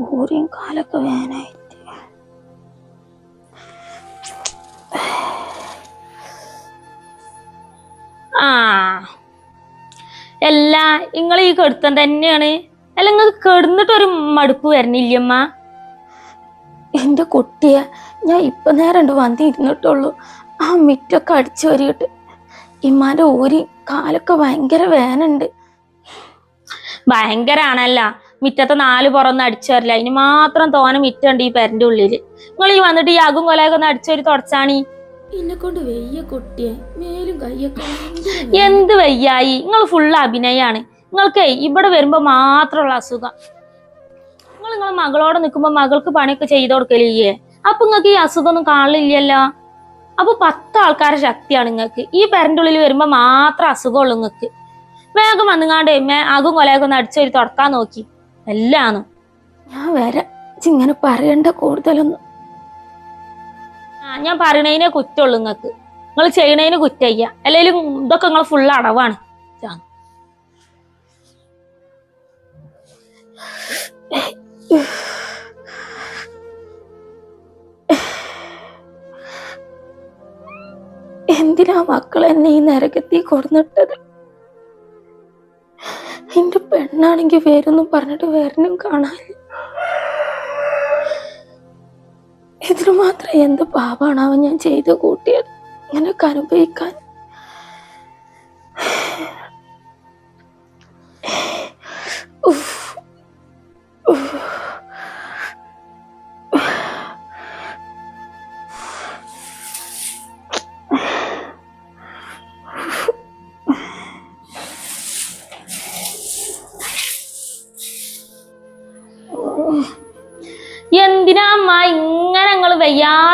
ഊരിയും കാലൊക്കെ വേനായിട്ട്. ആ. അല്ല നിങ്ങൾ ഈ കെടുത്തം തന്നെയാണ്. അല്ല നിങ്ങൾക്ക് കെടുന്നിട്ടൊരു മടുപ്പ് വരണില്ലമ്മ എന്റെ കുട്ടിയെ ഞാൻ ഇപ്പൊ നേരം വന്നിരുന്നിട്ടുള്ളൂ. ആ മിറ്റൊക്കെ അടിച്ചു വരിയിട്ട് ഇമ്മാന്റെ ഊരി കാലൊക്കെ ഭയങ്കര വേനുണ്ട്. ഭയങ്കരാണല്ല. മിറ്റത്തെ നാല് പുറന്ന് അടിച്ചു വരില്ല അതിന് മാത്രം തോനെ മിറ്റുണ്ട് ഈ പെരന്റെ ഉള്ളിൽ. നിങ്ങൾ ഈ വന്നിട്ട് ഈ അകും കൊലയൊക്കെ ഒന്ന് അടിച്ചൊരു തുടച്ചാണി? എന്നെ കൊണ്ട് വെയ്യ കുട്ടിയെ. മേലും എന്ത് വയ്യായി? നിങ്ങൾ ഫുള്ള് അഭിനയാണ്. നിങ്ങൾക്ക് ഇവിടെ വരുമ്പോ മാത്രമുള്ള അസുഖം. നിങ്ങൾ നിങ്ങൾ മകളോട് നിൽക്കുമ്പോ മകൾക്ക് പണിയൊക്കെ ചെയ്ത് കൊടുക്കലില്ലേ? അപ്പൊ നിങ്ങൾക്ക് ഈ അസുഖം ഒന്നും കാണില്ലല്ലോ അപ്പൊ പത്ത് ആൾക്കാരുടെ ശക്തിയാണ് നിങ്ങൾക്ക്. ഈ പെരന്റെ ഉള്ളിൽ വരുമ്പോ മാത്രം അസുഖമുള്ളൂ നിങ്ങൾക്ക്. വേഗം വന്നുകാണ്ട് മേ അകും കൊലയൊക്കെ ഒന്ന് അടിച്ചൊരു തുടക്കാൻ നോക്കി. എല്ലാന്ന്. ഞാൻ വരാം ഇങ്ങനെ പറയണ്ട കൂടുതലൊന്നും. ആ ഞാൻ പറയണതിനെ കുറ്റമുള്ളൂ നിങ്ങൾക്ക് നിങ്ങൾ ചെയ്യണതിന് കുറ്റയ്യ. അല്ലെങ്കിലും ഇതൊക്കെ നിങ്ങൾ ഫുള്ള് അടവാണ്. എന്തിനാ മക്കൾ എന്നെ ഈ നരകത്തി കൊടുന്നിട്ടത്? എന്റെ വേരൊന്നും പറഞ്ഞിട്ട് വരനും കാണാനില്ല. ഇതിനു മാത്രം എന്ത് പാപാണാവൻ ഞാൻ ചെയ്ത് കൂട്ടിയത്? ഇങ്ങനെയൊക്കെ അനുഭവിക്കാൻ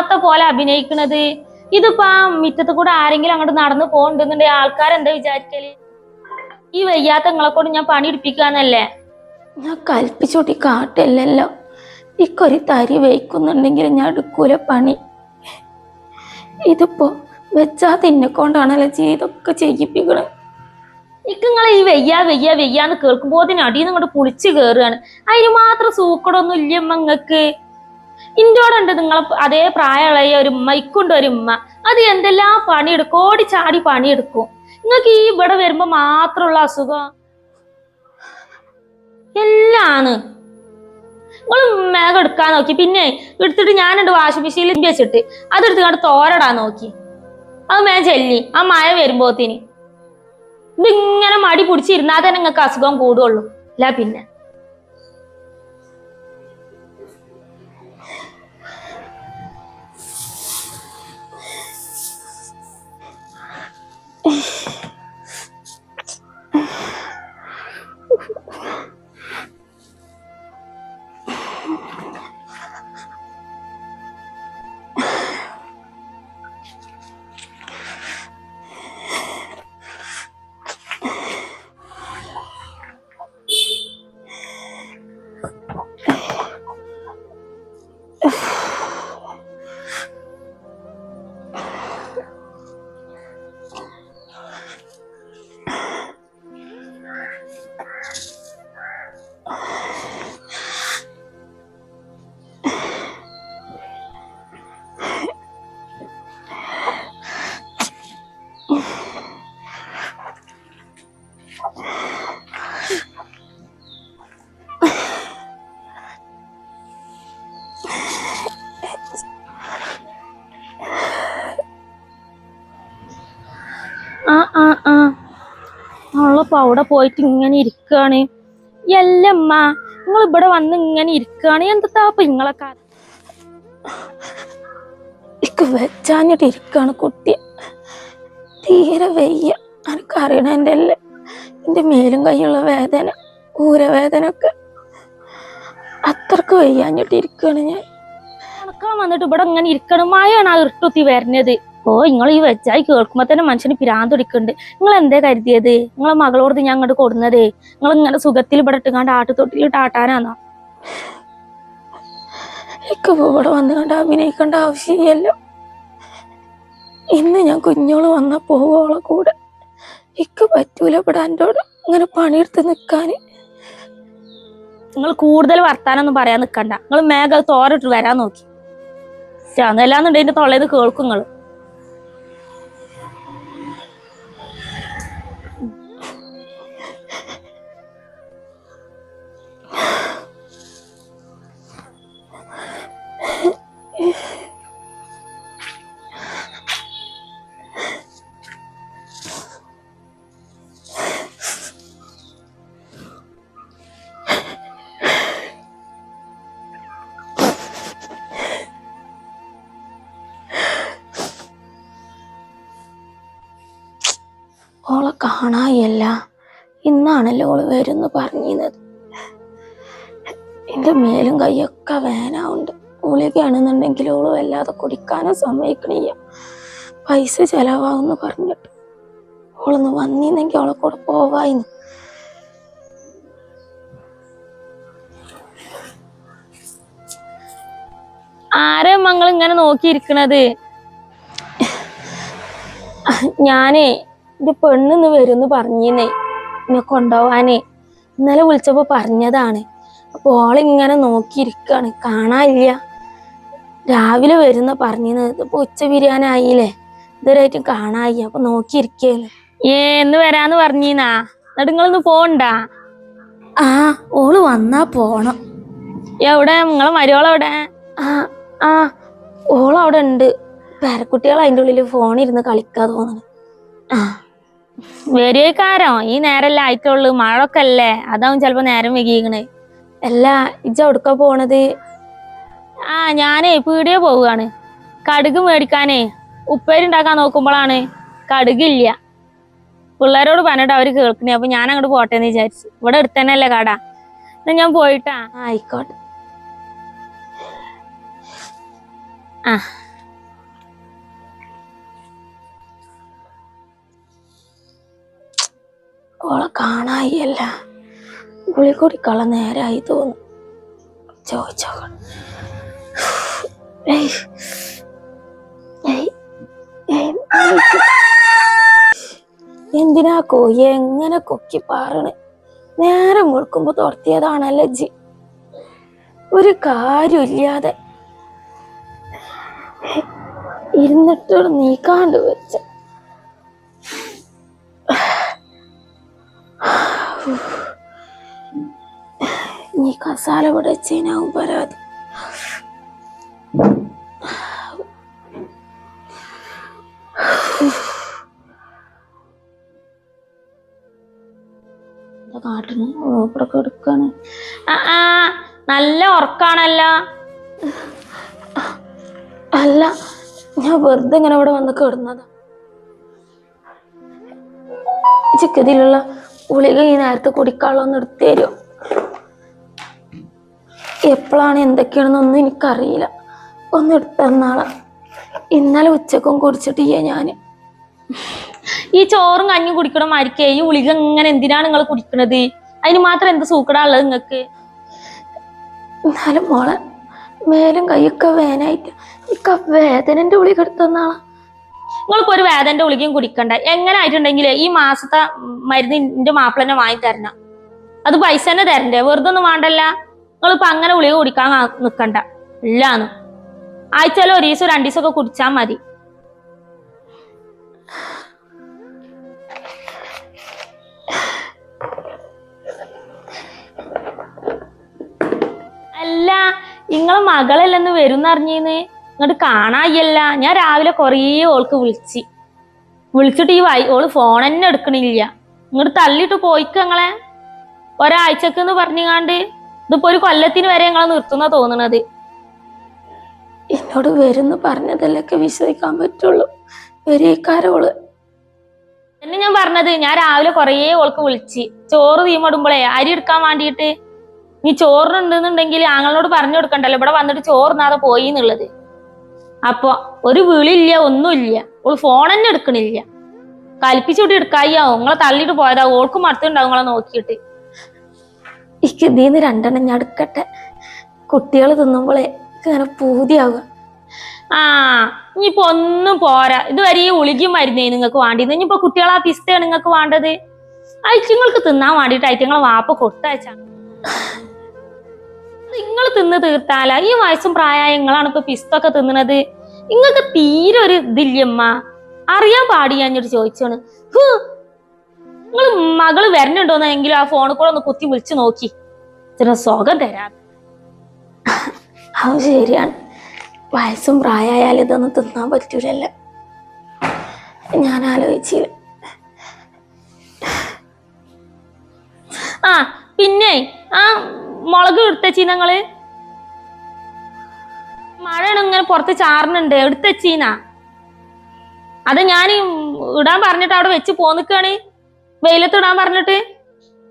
വയ്യാത്ത പോലെ അഭിനയിക്കണത് ഇതിപ്പോ ആ മുറ്റത്ത് കൂടെ ആരെങ്കിലും അങ്ങോട്ട് നടന്നു പോകണ്ടെന്നുണ്ടെങ്കിൽ ആൾക്കാരെന്താ വിചാരിക്കൽ? ഈ വയ്യാത്ത നിങ്ങളെ കൊണ്ട് ഞാൻ പണി എടുപ്പിക്കാന്നല്ലേ? ഞാൻ കൽപ്പിച്ചോട്ടി കാട്ടില്ലല്ലോ ഇക്കൊരു തരി വയ്ക്കുന്നുണ്ടെങ്കിൽ ഞാൻ എടുക്കൂല പണി? ഇതിപ്പോ വെച്ചാ തിന്നെ കൊണ്ടാണല്ലോ ചെയ്തൊക്കെ ചെയ്യിപ്പിക്കണത് ഇക്ക് നിങ്ങൾ ഈ വെയ്യ വെയ്യ വെയ്യാന്ന് കേൾക്കുമ്പോതിന് അടിയിൽ നിന്ന് ഇങ്ങോട്ട് പുളിച്ചു കയറുകയാണ് അതിന് മാത്രം സൂക്കടൊന്നും ഇല്ല നിങ്ങക്ക് ഇന്റോടുണ്ട് നിങ്ങൾ അതേ പ്രായമുള്ള ഒരു ഉമ്മ ഇക്കുണ്ട് ഒരു ഉമ്മ. അത് എന്തെല്ലാം പണിയെടുക്കും? ഓടി ചാടി പണിയെടുക്കും. നിങ്ങൾക്ക് ഈ ഇവിടെ വരുമ്പോ മാത്രമുള്ള അസുഖം? എല്ലാണ്. നിങ്ങൾ മേഘം എടുക്കാൻ നോക്കി. പിന്നെ എടുത്തിട്ട് ഞാൻ ഞാനുണ്ട് വാഷിംഗ് മെഷീനിൽ വെച്ചിട്ട് അതെടുത്ത് കണ്ട് തോരടാൻ നോക്കി. അത് മേ ചെല്ലി. ആ മഴ വരുമ്പോത്തിന്. ഇതിങ്ങനെ മടി പിടിച്ചിരുന്നാൽ തന്നെ നിങ്ങൾക്ക് അസുഖം കൂടുള്ളൂ. അല്ല പിന്നെ. അവളിപ്പോ അവിടെ പോയിട്ട് ഇങ്ങനെ ഇരിക്കാണ്. എല്ലമ്മ നിങ്ങൾ ഇവിടെ വന്ന് ഇങ്ങനെ ഇരിക്കാണ്. എന്താ അപ്പൊ നിങ്ങളെ കഥ ഇക്ക് വെച്ചാഞ്ഞിട്ട് ഇരിക്കാണ് കുട്ടി. തീരെ വെയ്യ. എനിക്കറിയണ എന്റെ അല്ലേ എന്റെ മേലും കൈയുള്ള വേദന ഊരവേദന ഒക്കെ അത്രയ്ക്ക് വെയ്യാഞ്ഞിട്ട് ഇരിക്കാണ് ഞാൻ. വന്നിട്ട് ഇവിടെ ഇങ്ങനെ ഇരിക്കണം. മഴയാണ് ആ ഇരുട്ടുത്തി വരുന്നത് ഓ നിങ്ങൾ ഈ വെച്ചായി കേൾക്കുമ്പോ തന്നെ മനുഷ്യന് പിരാന്ത് പിടിക്കുന്നുണ്ട് നിങ്ങൾ എന്തേ കരുതിയത്? നിങ്ങളെ മകളോട് ഞാൻ അങ്ങോട്ട് കൊടുന്നതേ. നിങ്ങൾ ഇങ്ങനെ സുഖത്തിൽ ഇവിടെ ഇട്ടുകാണ്ട് ആട്ടുതൊട്ടിലിട്ട് ആട്ടാനാന്നോ? ഇക്ക് ഇവിടെ വന്ന് കണ്ട് അഭിനയിക്കേണ്ട ആവശ്യമില്ലല്ലോ ഇന്ന് ഞാൻ കുഞ്ഞോൾ വന്ന പോവോളെ കൂടെ. ഇക്ക് പറ്റൂല ഇവിടെ എന്റെ ഇങ്ങനെ പണിയെടുത്ത് നിൽക്കാൻ നിങ്ങൾ കൂടുതൽ വർത്താനൊന്നും പറയാൻ നിൽക്കണ്ട നിങ്ങൾ മേഘ തോരട്ട് വരാൻ നോക്കി. അതെല്ലാന്നുണ്ടെങ്കിൽ തൊള്ളേന്ന് കേൾക്കും നിങ്ങൾ കാണായല്ല. ഇന്നാണല്ലോ ഓൾ വരുന്നു പറഞ്ഞിരുന്നത്. എന്റെ മേലും കൈയൊക്കെ വേനാവുണ്ട് ഗുളികയാണെന്നുണ്ടെങ്കിൽ ഓൾ വല്ലാതെ കുടിക്കാനും സമ്മതിക്കണില്ല. പൈസ ചെലവാകുന്നു പറഞ്ഞിട്ട് ഓളൊന്ന് വന്നിന്നെങ്കിൽ അവളെ കൂടെ പോവായിന്ന് ആരെ മങ്ങൾ ഇങ്ങനെ നോക്കിയിരിക്കണത്? ഞാനേ എന്റെ പെണ്ണിന്ന് വരുമെന്ന് പറഞ്ഞേ എന്നെ കൊണ്ടുപോവാനേ ഇന്നലെ വിളിച്ചപ്പോ പറഞ്ഞതാണ്. അപ്പൊ ഓളിങ്ങനെ നോക്കിയിരിക്കാണ്. കാണാനില്ല. രാവിലെ വരുന്ന പറഞ്ഞിരുന്നത് ഇതിപ്പോ ഉച്ച ബിരിയാനായില്ലേ ഇതുവരെയായിട്ടും കാണാനില്ല. അപ്പൊ നോക്കിയിരിക്കേന്ന് ഏ എന്ന് വരാന്ന് പറഞ്ഞീന്നാ? എന്നിട്ട് നിങ്ങളൊന്ന് പോണ്ടാ? ആ ഓൾ വന്നാ പോണം. എവിടെ? നിങ്ങളെ മരുവളെവിടെ ആ ആ ഓളവിടെ ഉണ്ട്. പേരക്കുട്ടികൾ അതിന്റെ ഉള്ളിൽ ഫോണിരുന്ന് കളിക്കാതെ തോന്നുന്നു. ആ. വരുവേക്കാരോ ഈ നേരല്ലേ ആയിട്ടുള്ളു. മഴൊക്കെ അല്ലേ അതാവും ചെലപ്പോ നേരം വൈകിക്കണേ. അല്ല ഇജ ഒടുക്ക പോണത്? ആ ഞാനേ പീടിയോ പോവുകയാണ് കടുക് മേടിക്കാനേ. ഉപ്പേരി ഉണ്ടാക്കാൻ നോക്കുമ്പോഴാണ് കടുകില്ല. പിള്ളേരോട് പറഞ്ഞിട്ട് അവർ കേൾക്കണേ. അപ്പൊ ഞാൻ അങ്ങോട്ട് പോട്ടെ എന്ന് വിചാരിച്ചു. ഇവിടെ എടുത്തന്നെയല്ലേ കട. എന്നാ ഞാൻ പോയിട്ടാ. ആയിക്കോട്ടെ. ആ. ഓളെ കാണായില്ല. കള നേരായി തോന്നുന്നു ചോദിച്ചോ. എന്തിനാ കോയി എങ്ങനെ കൊക്കി പാറണ്? നേരം മുഴുക്കുമ്പോ തുറത്തിയതാണല്ലേ ജി. ഒരു കാര്യമില്ലാതെ. ഇരുന്നിട്ട് നീക്കാണ്ട് വെച്ച. നീ കസാല ഇവിടെ വെച്ചതിനാവും പരാതി. കാട്ടിന് ഇവിടെ എടുക്കാണ്. നല്ല ഉറക്കാണല്ലോ. അല്ല ഞാൻ വെറുതെ ഇങ്ങനെ ഇവിടെ വന്ന് കിടന്നതാ. ചിക്കതിലുള്ള ഗുളിക ഈ നേരത്തെ കുടിക്കാനുള്ള ഒന്ന് എടുത്തു തരുമോ എപ്പോഴാണ് എന്തൊക്കെയാണെന്നൊന്നും എനിക്കറിയില്ല. ഒന്ന് എടുത്തന്നാളാ. ഇന്നലെ ഉച്ചക്കും കുടിച്ചിട്ട് ചെയ്യാ ഞാൻ. ഈ ചോറും കഞ്ഞും കുടിക്കണ മാരിക്കേ ഈ ഉളിക ഇങ്ങനെ എന്തിനാണ് നിങ്ങൾ കുടിക്കണത്? അതിന് മാത്രം എന്ത് സൂക്കടാ ഉള്ളത് നിങ്ങക്ക്? എന്നാലും മോളെ മേലും കൈയൊക്കെ വേനായിട്ട് എനിക്ക് വേദനന്റെ ഗുളിക എടുത്തന്നാളാ. നിങ്ങൾക്ക് ഒരു വേദന്റെ ഉളികയും കുടിക്കണ്ട. എങ്ങനെ ആയിട്ടുണ്ടെങ്കിൽ ഈ മാസത്തെ മരുന്ന് എന്റെ മാപ്പിളനെ വാങ്ങി തരണം. അത് പൈസ തന്നെ തരണ്ടേ? വെറുതെ ഒന്നും വേണ്ടല്ല. നിങ്ങളിപ്പോ അങ്ങനെ ഗുളിക കുടിക്കാൻ നിക്കണ്ട. ഇല്ലാന്ന്. ആഴ്ചയിൽ ഒരു ദിവസം രണ്ടു ഒക്കെ കുടിച്ചാ മതി. അല്ല നിങ്ങളെ മകളല്ലെന്ന് വരും അറിഞ്ഞീന്ന് ഇങ്ങോട്ട് കാണായില്ല ഞാൻ രാവിലെ കുറേ ഓൾക്ക് വിളിച്ച്. വിളിച്ചിട്ട് ഈ വൈ ഓൾ ഫോൺ തന്നെ എടുക്കണില്ല. ഇങ്ങോട്ട് തള്ളിയിട്ട് പോയിക്കങ്ങളെ. ഒരാഴ്ചക്കെന്ന് പറഞ്ഞാണ്ട് ഇതിപ്പോ ഒരു കൊല്ലത്തിന് വരെ ഞങ്ങളെ നിർത്തുന്ന തോന്നണത്. എന്നോട് വരുന്ന് പറഞ്ഞതല്ലൊക്കെ വിശ്വസിക്കാൻ പറ്റുള്ളൂ. വരേക്കാരോൾ. എന്നെ ഞാൻ പറഞ്ഞത് ഞാൻ രാവിലെ കൊറേ ഓൾക്ക് വിളിച്ച്. ചോറ് തീമടുമ്പോളേ അരി എടുക്കാൻ വേണ്ടിയിട്ട് നീ ചോറിനുണ്ടെന്നുണ്ടെങ്കിൽ ആങ്ങളോട് പറഞ്ഞു കൊടുക്കണ്ടല്ലോ ഇവിടെ വന്നിട്ട് ചോറിനാതെ പോയി എന്നുള്ളത്. അപ്പൊ ഒരു വിളിയില്ല ഒന്നുമില്ല. ഓൾ ഫോൺ തന്നെ എടുക്കണില്ല. കൽപ്പിച്ചുകൂട്ടി എടുക്കായ്യാവും. നിങ്ങളെ തള്ളിയിട്ട് പോയതാ. ഓൾക്ക് മടുത്തുണ്ടാവും നിങ്ങളെ നോക്കിയിട്ട്. എനിക്ക് ഇതിന്ന് രണ്ടെണ്ണം ഞാൻ എടുക്കട്ടെ? കുട്ടികൾ തിന്നുമ്പോളേ ഇങ്ങനെ പൂതിയാവുക. ആ ഇനിയിപ്പോ ഒന്നും പോരാ. ഇതുവരെ ഈ ഉളിക്കും മരുന്നേ നിങ്ങൾക്ക് വേണ്ടിയത് ഇനിയിപ്പോ കുട്ടികളെ ആ പിസ്തയാണ് നിങ്ങൾക്ക് വേണ്ടത്? അയച്ചുങ്ങൾക്ക് തിന്നാൻ വേണ്ടിയിട്ട് ഐറ്റങ്ങൾ വാപ്പ കൊടുത്തയച്ചാണ് നിങ്ങൾ തിന്ന് തീർത്താല. ഈ വയസ്സും പ്രായമായ നിങ്ങളാണ് ഇപ്പൊ പിസ്തൊക്കെ തിന്നണത്. നിങ്ങൾക്ക് തീരെ ഒരു ഇതില്ലമ്മ അറിയാൻ പാടിയാഞ്ഞിട്ട് ചോദിച്ചാണ്. നിങ്ങൾ മകൾ വരണുണ്ടോന്നെങ്കിലും ആ ഫോണിൽ കൂടെ ഒന്ന് കുത്തി വിളിച്ചു നോക്കി. ഇതിന് സുഖം തരാം. അത് ശരിയാണ്. വയസ്സും പ്രായമായാലും ഇതൊന്നും തിന്നാൻ പറ്റൂലല്ല. ഞാൻ ആലോചിച്ചില്ല ആ പിന്നെ ആ മുളക് എടുത്തച്ചീ ഞങ്ങൾ മഴ ഇങ്ങനെ പുറത്ത് ചാറിനുണ്ട് എടുത്തച്ചീനാ? അത് ഞാൻ ഇടാൻ പറഞ്ഞിട്ട് അവിടെ വെച്ച് പോന്നിക്കാണ്. വെയിലത്ത് ഇടാൻ പറഞ്ഞിട്ട്?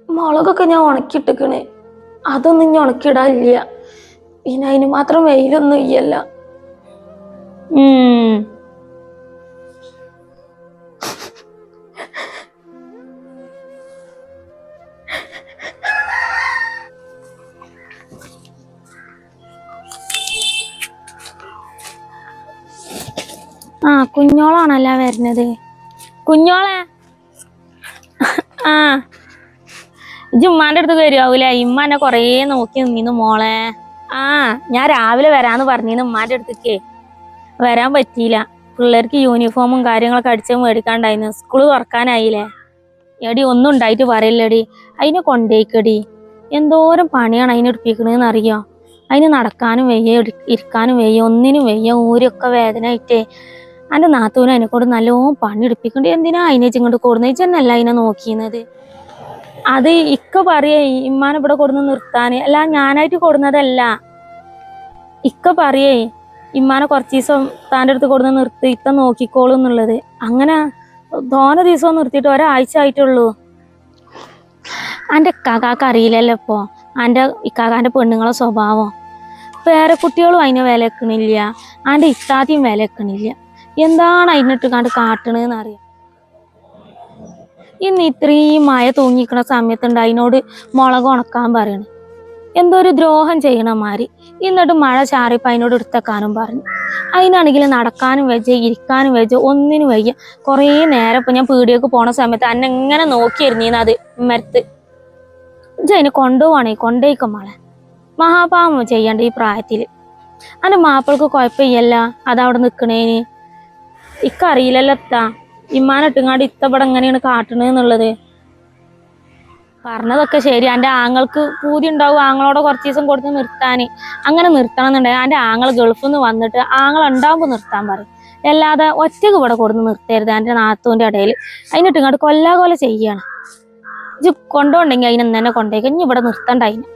മുളകൊക്കെ ഞാൻ ഉണക്കിയിട്ടിക്കണ് അതൊന്നും ഇനി ഉണക്കിയിടാനില്ല. പിന്നെ അതിന് മാത്രം വെയിലൊന്നും ഇല്ല ആ കുഞ്ഞോളാണല്ല വരുന്നത്. കുഞ്ഞോളെ? ആ. ഇജ്ജ് ഉമ്മാന്റെ അടുത്ത് വരുവാവൂല? ഇമ്മ കൊറേ നോക്കി നിന്നു മോളെ. ആ ഞാൻ രാവിലെ വരാന്ന് പറഞ്ഞിരുന്നു ഉമ്മാന്റെ അടുത്തേക്കേ. വരാൻ പറ്റിയില്ല. പിള്ളേർക്ക് യൂണിഫോമും കാര്യങ്ങളൊക്കെ അടിച്ച് മേടിക്കാണ്ടായിരുന്നു സ്കൂൾ തുറക്കാനായില്ലേ? എടി ഒന്നും ഉണ്ടായിട്ട് പറയില്ലടി. അതിനെ കൊണ്ടേക്കടി എന്തോരം പണിയാണ് അതിനെ എടുപ്പിക്കണെന്ന് അറിയോ? അതിന് നടക്കാനും വയ്യ ഇരിക്കാനും വയ്യ ഒന്നിനും വയ്യ ഊരൊക്കെ വേദന ആയിട്ടേ എന്റെ നാത്തൂനെ കൊണ്ട് നല്ലോണം പണി എടുപ്പിക്കണ്ട് എന്തിനാ അതിനെ ഇങ്ങോട്ട് കൊടുന്നത് ചെന്നല്ല അതിനെ നോക്കിയിരുന്നത് അത് ഇക്ക പറയേ ഇമ്മാനെ ഇവിടെ കൊടുന്ന് നിർത്താന്. അല്ല ഞാനായിട്ട് കൊടുന്നതല്ല. ഇക്ക പറയേ ഇമ്മാനെ കുറച്ച് ദിവസം താന്റെ അടുത്ത് കൊടുന്ന് നിർത്തി ഇത്ത നോക്കിക്കോളൂ എന്നുള്ളത്. അങ്ങനെ തോന ദിവസം നിർത്തിയിട്ട് ഒരാഴ്ച ആയിട്ടുള്ളൂ. എന്റെ ഇക്കാക്കാക്ക് അറിയില്ലല്ലോ ഇപ്പോൾ എന്റെ ഇക്കാക്കാന്റെ പെണ്ണുങ്ങളെ സ്വഭാവം. പേരക്കുട്ടികളും അതിനെ വില വെക്കണില്ല എന്റെ വില വെക്കണില്ല എന്താണ് അതിനിട്ട് കണ്ട് കാട്ടണെന്ന് അറിയാം. ഇന്ന് ഇത്രയും മഴ തൂങ്ങിക്കണ സമയത്തുണ്ട് അതിനോട് മുളക് ഉണക്കാൻ പറയണ്. എന്തോ ഒരു ദ്രോഹം ചെയ്യണ മാതിരി. എന്നിട്ട് മഴ ചാറിയപ്പോൾ അതിനോട് എടുത്തേക്കാനും പറഞ്ഞു. അതിനാണെങ്കിൽ നടക്കാനും വെച്ച് ഇരിക്കാനും വെച്ച് ഒന്നിനും വയ്യ. കുറേ നേരം ഇപ്പൊ ഞാൻ പീടിയൊക്കെ പോണ സമയത്ത് അന്നെ എങ്ങനെ നോക്കിയിരുന്നീന്ന് അത് മരത്ത്. അതിനെ കൊണ്ടുപോവാണേ കൊണ്ടേക്ക മോളെ. മഹാപാപം ചെയ്യണ്ട ഈ പ്രായത്തിൽ അന്റെ മാപ്പിൾക്ക് കുഴപ്പമില്ല അതവിടെ നിക്കണേന്. ഇക്കറിയില്ലല്ലോ എത്ത ഇമ്മാനിട്ടുങ്ങാണ്ട് ഇത്തവിടെ എങ്ങനെയാണ് കാട്ടണെന്നുള്ളത് പറഞ്ഞതൊക്കെ ശരി. എന്റെ ആങ്ങൾക്ക് പൂതി ഉണ്ടാവും. ആങ്ങളോടെ കുറച്ച് ദിവസം കൊടുത്ത് നിർത്താൻ അങ്ങനെ നിർത്തണം എന്നുണ്ടെങ്കിൽ എന്റെ ആങ്ങൾ ഗൾഫിൽ നിന്ന് വന്നിട്ട് ആങ്ങൾ ഉണ്ടാവുമ്പോൾ നിർത്താൻ പറയും. അല്ലാതെ ഒറ്റയ്ക്ക് ഇവിടെ കൊടുന്ന് നിർത്തരുത് എന്റെ നാത്തൂന്റെ ഇടയിൽ. അതിനിട്ട് ഇങ്ങോട്ട് കൊല്ലാ കൊല ചെയ്യണം. ഇത് കൊണ്ടുണ്ടെങ്കിൽ അതിനെ തന്നെ കൊണ്ടേക്ക് ഇനി ഇവിടെ നിർത്തണ്ട അതിന്.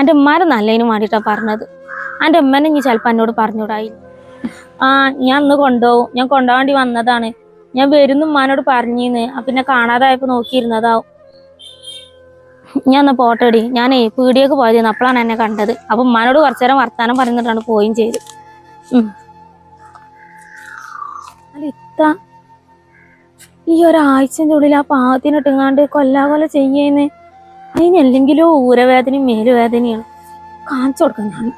എന്റെ ഉമ്മാരെ നല്ലതിന് വേണ്ടിയിട്ടാണ് പറഞ്ഞത്. എന്റെ ഉമ്മനെ ഇനി ചിലപ്പോൾ എന്നോട് പറഞ്ഞൂടായി ആ ഞാൻ ഇന്ന് കൊണ്ടുപോകും. ഞാൻ കൊണ്ടുപോകാണ്ടി വന്നതാണ്. ഞാൻ വരുന്നു ഉമ്മാനോട് പറഞ്ഞിന്ന്. അപ്പൊ പിന്നെ കാണാതായപ്പോ നോക്കിയിരുന്നതാവും. ഞാൻ എന്നാ പോട്ടടി. ഞാനേ പീടിയൊക്കെ പോയതെന്ന്. അപ്പോഴാണ് എന്നെ കണ്ടത്. അപ്പൊ ഉമ്മാനോട് കുറച്ചു നേരം വർത്താനം പറഞ്ഞിട്ടാണ് പോയും ചെയ്ത്. ഈ ഒരാഴ്ചന്റെ ഉള്ളിൽ ആ പാവത്തിനിട്ടുങ്ങാണ്ട് കൊല്ലാ കൊല ചെയ്യുന്നേ. അതിനല്ലെങ്കിലോ ഊരവേദനയും മേലുവേദനയാണ് കാണിച്ചു കൊടുക്കാം ഞാൻ.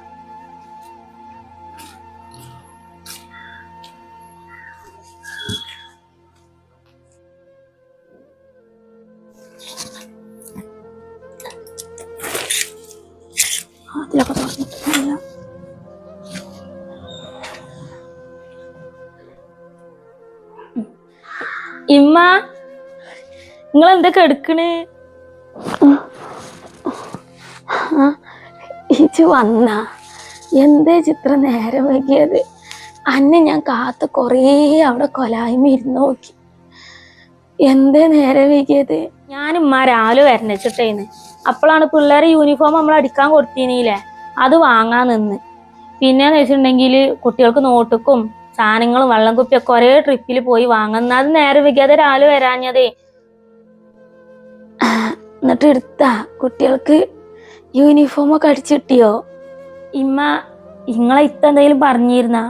നിങ്ങൾ എന്തൊക്കെ എടുക്കണേ ഇജ് വന്ന. എന്തേ ചിത്രം നേരെ വൈകിയത്? അന്നെ ഞാൻ കാത്ത് കൊറേ അവിടെ കൊലായ്മ ഇരുന്ന് നോക്കി. എന്തേ നേരെ വൈകിയത്? ഞാൻ ഉമ്മ രാവിലെ വരണച്ചിട്ടേന്ന്. അപ്പോഴാണ് പിള്ളേരെ യൂണിഫോം നമ്മൾ അടിക്കാൻ കൊടുത്തീനില്ലേ? അത് വാങ്ങാൻ നിന്ന്. പിന്നെന്ന് വെച്ചിട്ടുണ്ടെങ്കിൽ കുട്ടികൾക്ക് നോട്ടുക്കും സാധനങ്ങളും വെള്ളം കുപ്പിയൊക്കെ ഒരേ ട്രിപ്പിൽ പോയി വാങ്ങുന്ന അത് നേരെ വൈകാതെ രാവിലെ വരാഞ്ഞതേ. എന്നിട്ട് എടുത്താ കുട്ടികൾക്ക് യൂണിഫോമൊക്കെ അടിച്ചു കിട്ടിയോ? ഇമ്മ ഇങ്ങളെ ഇത്ത എന്തെങ്കിലും പറഞ്ഞിരുന്ന?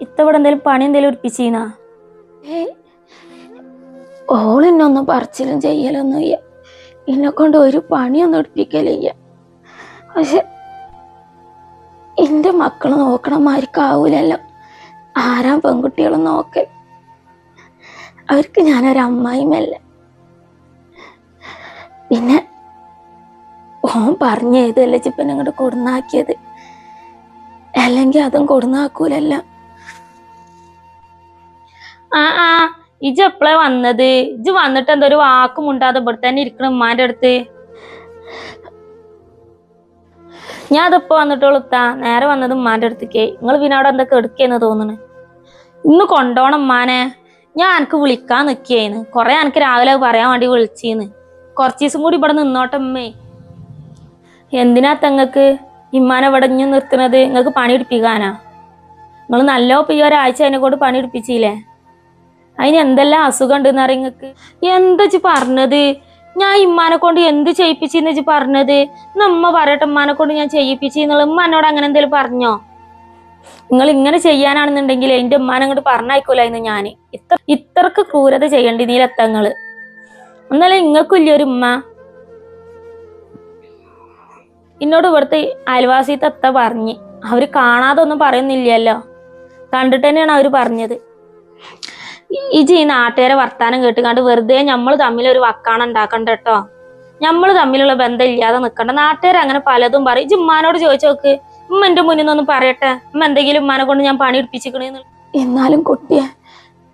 ഇത്ത ഇവിടെ എന്തെങ്കിലും പണി എന്തെങ്കിലും ഓൾ ഓളിന്നൊന്നും പറച്ചിലും ചെയ്യലൊന്നും ഇല്ല. എന്നെ കൊണ്ട് ഒരു പണിയൊന്നും എടുപ്പിക്കലില്ല. പക്ഷെ എന്റെ മക്കൾ നോക്കണ മാതിരിക്കാവൂലല്ലോ ആരാ പെൺകുട്ടികളും നോക്കൽ അവർക്ക് ഞാനൊരു അമ്മായിമല്ല പിന്നെ ഓൻ പറഞ്ഞ ഏതല്ലേ ചിപ്പൻ അങ്ങോട്ട് കൊടുന്നാക്കിയത്? അല്ലെങ്കിൽ അതും കൊടുന്നാക്കൂലല്ല? ആ ആ ഇജ് എപ്പോഴാ വന്നത്? ഇജ് വന്നിട്ട് എന്തോ ഒരു വാക്കും ഉണ്ടാതെ ഇവിടെ തന്നെ ഇരിക്കണം ഉമ്മാന്റെ അടുത്ത്. ഞാൻ അതിപ്പോ വന്നിട്ടോളുത്താ നേരെ വന്നത് ഉമ്മാന്റെ അടുത്തേക്ക്. നിങ്ങൾ പിന്നെ അവിടെ എന്തൊക്കെ എടുക്കേന്ന് തോന്നുന്നു ഇന്ന് കൊണ്ടോണം ഉമ്മാനെ. ഞാൻ എനിക്ക് വിളിക്കാൻ നിക്കേന്ന്. കൊറേ എനിക്ക് രാവിലെ പറയാൻ വേണ്ടി വിളിച്ചീന്ന്. കുറച്ച് ദിവസം കൂടി ഇവിടെ നിന്നോട്ടെ അമ്മേ എന്തിനാ തങ്ങക്ക് ഇമ്മാനെ ഇവിടെ ഇഞ്ഞു നിർത്തുന്നത്? നിങ്ങൾക്ക് പണി എടുപ്പിക്കാനാ നിങ്ങൾ നല്ലോ ഒപ്പം ഈ ഒരാഴ്ച അതിനെ കൊണ്ട് പണി എടുപ്പിച്ചില്ലേ അതിന് എന്തെല്ലാം അസുഖം ഉണ്ടെന്ന് അറിയാം നിങ്ങക്ക് എന്താ പറഞ്ഞത്? ഞാൻ ഇമ്മാനെ കൊണ്ട് എന്ത് ചെയ്യിപ്പിച്ചെന്ന് വെച്ച് പറഞ്ഞത്? നമ്മ പറയട്ടെ ഉമ്മാനെ കൊണ്ട് ഞാൻ ചെയ്യിപ്പിച്ചെന്നുള്ള ഉമ്മ എന്നോട് അങ്ങനെ എന്തെങ്കിലും പറഞ്ഞോ? നിങ്ങൾ ഇങ്ങനെ ചെയ്യാനാണെന്നുണ്ടെങ്കിൽ എന്റെ ഉമ്മാനെ അങ്ങോട്ട് പറഞ്ഞയക്കൂലായിരുന്നു ഞാൻ ഇത്ര ഇത്രക്ക് ക്രൂരത ചെയ്യേണ്ടി നീലത്തങ്ങൾ എന്നാലും നിങ്ങൾക്കില്ല ഒരു ഉമ്മ? എന്നോട് ഇവിടുത്തെ അയൽവാസി തത്ത പറഞ്ഞ് അവർ കാണാതെ ഒന്നും പറയുന്നില്ലല്ലോ. കണ്ടിട്ട് തന്നെയാണ് അവർ പറഞ്ഞത്. ഇജി ഈ നാട്ടുകാരെ വർത്താനം കേട്ടുകൊണ്ട് വെറുതെ നമ്മൾ തമ്മിൽ ഒരു വക്കാണ് ഉണ്ടാക്കണ്ട കേട്ടോ നമ്മൾ തമ്മിലുള്ള ബന്ധം ഇല്ലാതെ നിൽക്കണ്ട നാട്ടുകാർ അങ്ങനെ പലതും പറയും. ഇജ് ഉമ്മാനോട് ചോദിച്ചു നോക്ക്. ഉമ്മ എന്റെ മുന്നിൽ നിന്നൊന്ന് പറയട്ടെ. ഉമ്മ എന്തെങ്കിലും ഉമ്മാനെ കൊണ്ട് ഞാൻ പണി എടുപ്പിച്ചിക്കണേന്ന് എന്നാലും കുട്ടിയെ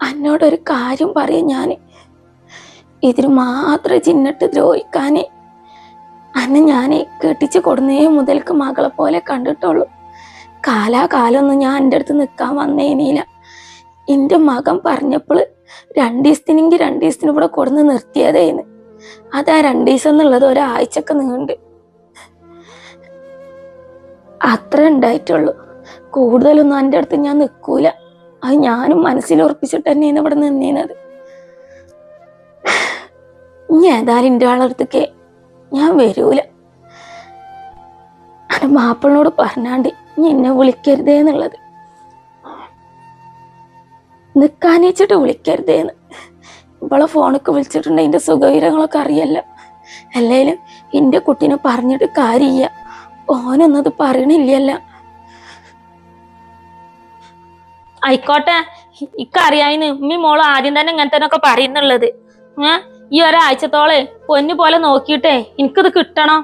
എന്നോടൊരു കാര്യം പറയും ഞാൻ ഇതിന് മാത്രം ചിന്നിട്ട് ദ്രോഹിക്കാനേ. അന്ന് ഞാൻ കെട്ടിച്ച് കൊടുന്നേ മുതൽക്ക് മകളെ പോലെ കണ്ടിട്ടുള്ളൂ. കാലാകാലമൊന്നും ഞാൻ എന്റെ അടുത്ത് നിൽക്കാൻ വന്നേനില്ല എന്റെ മകൻ പറഞ്ഞപ്പോൾ രണ്ട് ദിവസത്തിനെങ്കിൽ രണ്ട് ദിവസത്തിന് ഇവിടെ കൊടുന്ന് നിർത്തിയതേന്ന്. അതാ രണ്ട് ദിവസം എന്നുള്ളത് ഒരാഴ്ചക്ക് നീണ്ട്. അത്ര ഉണ്ടായിട്ടുള്ളൂ. കൂടുതലൊന്നും എന്റെ അടുത്ത് ഞാൻ നിൽക്കൂല. അത് ഞാനും മനസ്സിൽ ഉറപ്പിച്ചിട്ട് തന്നെയാണ് ഇവിടെ നിന്നീനത്. ഇനി ഏതായാലും എന്റെ ഞാൻ വരൂല. എന്റെ മാപ്പിളിനോട് പറഞ്ഞാണ്ട് ഇനി എന്നെ വിളിക്കരുതേ എന്നുള്ളത്. നിക്കാനേച്ചിട്ട് വിളിക്കരുതേന്ന്. ഇവളെ ഫോണൊക്കെ വിളിച്ചിട്ടുണ്ട് എന്റെ സുഖവിവരങ്ങളൊക്കെ അറിയല്ലോ. അല്ലേലും എന്റെ കുട്ടീനെ പറഞ്ഞിട്ട് കാര്യമില്ല. ഓനൊന്നത് പറയണില്ലല്ല. ആയിക്കോട്ടെ ഇക്കറിയായിന്ന് ഉമ്മി മോൾ ആദ്യം തന്നെ ഇങ്ങനെ തന്നെ ഒക്കെ പറയുന്നുള്ളത്. ഏ? ഈ ഒരാഴ്ചത്തോളെ പൊന്നു പോലെ നോക്കിയിട്ടേ എനിക്കിത് കിട്ടണം.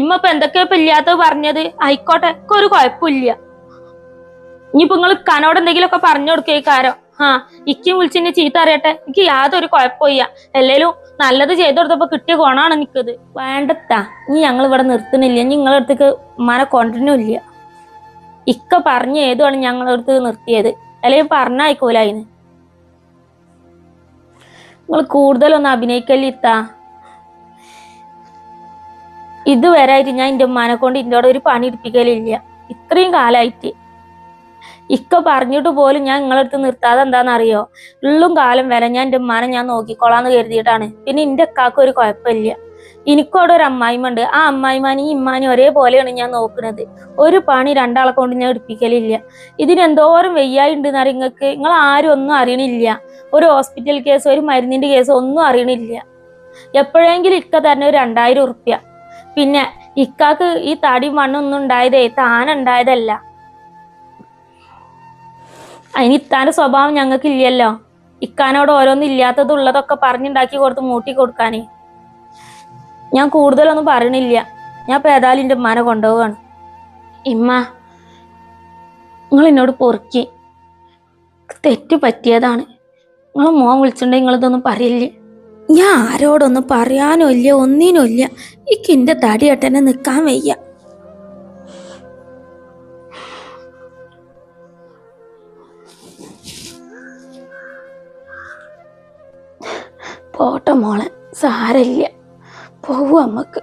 ഇമ്മ എന്തൊക്കെയാ ഇപ്പൊ ഇല്ലാത്തത് പറഞ്ഞത് ആയിക്കോട്ടെ ഒരു കുഴപ്പമില്ല. ഇനിയിപ്പോ നിങ്ങൾ കനോട് എന്തെങ്കിലുമൊക്കെ പറഞ്ഞു കൊടുക്കേക്കാരോ ആ ഇക്കും വിളിച്ചെന്നെ ചീത്ത അറിയട്ടെ എനിക്ക് യാതൊരു കുഴപ്പമില്ല. എല്ലാവരും നല്ലത് ചെയ്തു കൊടുത്തപ്പോ കിട്ടിയ ഗുണമാണ് എനിക്കത്. വേണ്ടത്താ ഇനി ഞങ്ങൾ ഇവിടെ നിർത്തുന്നില്ല ഇനി നിങ്ങളുടെ അടുത്തേക്ക് കൊണ്ടിനും ഇല്ല. ഇക്ക പറഞ്ഞ ഏതുമാണ് ഞങ്ങളുടെ അടുത്ത് നിർത്തിയത്? അല്ലെങ്കിൽ പറഞ്ഞയക്കൂല അതിന് നിങ്ങൾ കൂടുതലൊന്ന് അഭിനയിക്കല്ലിത്താ ഇതുവരെ ആയിട്ട് ഞാൻ എന്റെ ഉമ്മാനെ കൊണ്ട് ഇന്നോട് ഒരു പണി എടുപ്പിക്കലില്ല. ഇത്രയും കാലമായിട്ട് ഇക്ക പറഞ്ഞിട്ട് പോലും ഞാൻ നിങ്ങളടുത്ത് നിർത്താതെ എന്താണെന്നറിയോ? ഉള്ളും കാലം വരെ ഞാൻ എന്റെ ഉമ്മാനെ ഞാൻ നോക്കിക്കോളാന്ന് കരുതിയിട്ടാണ്. പിന്നെ എന്റെ അക്കാക്ക് ഒരു കുഴപ്പമില്ല. എനിക്കവിടെ ഒരു അമ്മായിമ്മ ഉണ്ട് ആ ഈ ഇമ്മാനും ഒരേപോലെയാണ് ഞാൻ നോക്കുന്നത് ഒരു പണി രണ്ടാളെ കൊണ്ട് ഞാൻ എടുപ്പിക്കലില്ല ഇതിനെന്തോരം വെയ്യായി ഉണ്ട് നിങ്ങൾക്ക് നിങ്ങൾ ആരും ഒന്നും അറിയണില്ല. ഒരു ഹോസ്പിറ്റൽ കേസ് ഒരു മരുന്നിന്റെ കേസ് ഒന്നും അറിയണില്ല. എപ്പോഴെങ്കിലും ഇക്ക തന്നെ ഒരു രണ്ടായിരം ഉറുപ്യ പിന്നെ ഇക്കാക്ക് ഈ തടി മണ്ണൊന്നും ഉണ്ടായതേ താനുണ്ടായതല്ല അതിന് ഇത്താന്റെ സ്വഭാവം ഞങ്ങൾക്ക് ഇല്ലല്ലോ ഇക്കാനോട് ഓരോന്നും ഇല്ലാത്തതുള്ളതൊക്കെ പറഞ്ഞുണ്ടാക്കി കൊടുത്ത് മൂട്ടി കൊടുക്കാനേ. ഞാൻ കൂടുതലൊന്നും പറയണില്ല. ഞാൻ ഇപ്പൊ ഏതായാലും എന്റെ ഉമ്മാനെ കൊണ്ടുപോവാണ്. ഇമ്മ നിങ്ങൾ എന്നോട് പൊറുക്കി. തെറ്റ് പറ്റിയതാണ്. നിങ്ങൾ മോൻ വിളിച്ചിട്ടുണ്ടെങ്കിൽ നിങ്ങളിതൊന്നും പറയില്ലേ ഞാൻ ആരോടൊന്നും പറയാനോ ഇല്ല ഒന്നിനും ഇല്ല. ഇക്ക് എന്റെ തടിയട്ടനെ നിൽക്കാൻ വയ്യ. പോട്ടെ മോളെ സാരമില്ല. പോവും അമ്മയ്ക്ക്.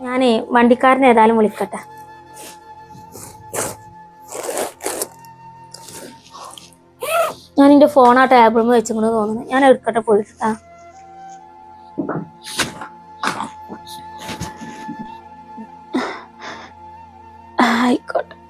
ഞാനേ വണ്ടിക്കാരനെ ഏതായാലും വിളിക്കട്ടെ. ഞാൻ എന്റെ ഫോൺ ആ ടേബിളിൽ വെച്ചിങ്ങനെ തോന്നുന്നു. ഞാൻ എടുക്കട്ടെ പോയിട്ടാ. ആയിക്കോട്ടെ.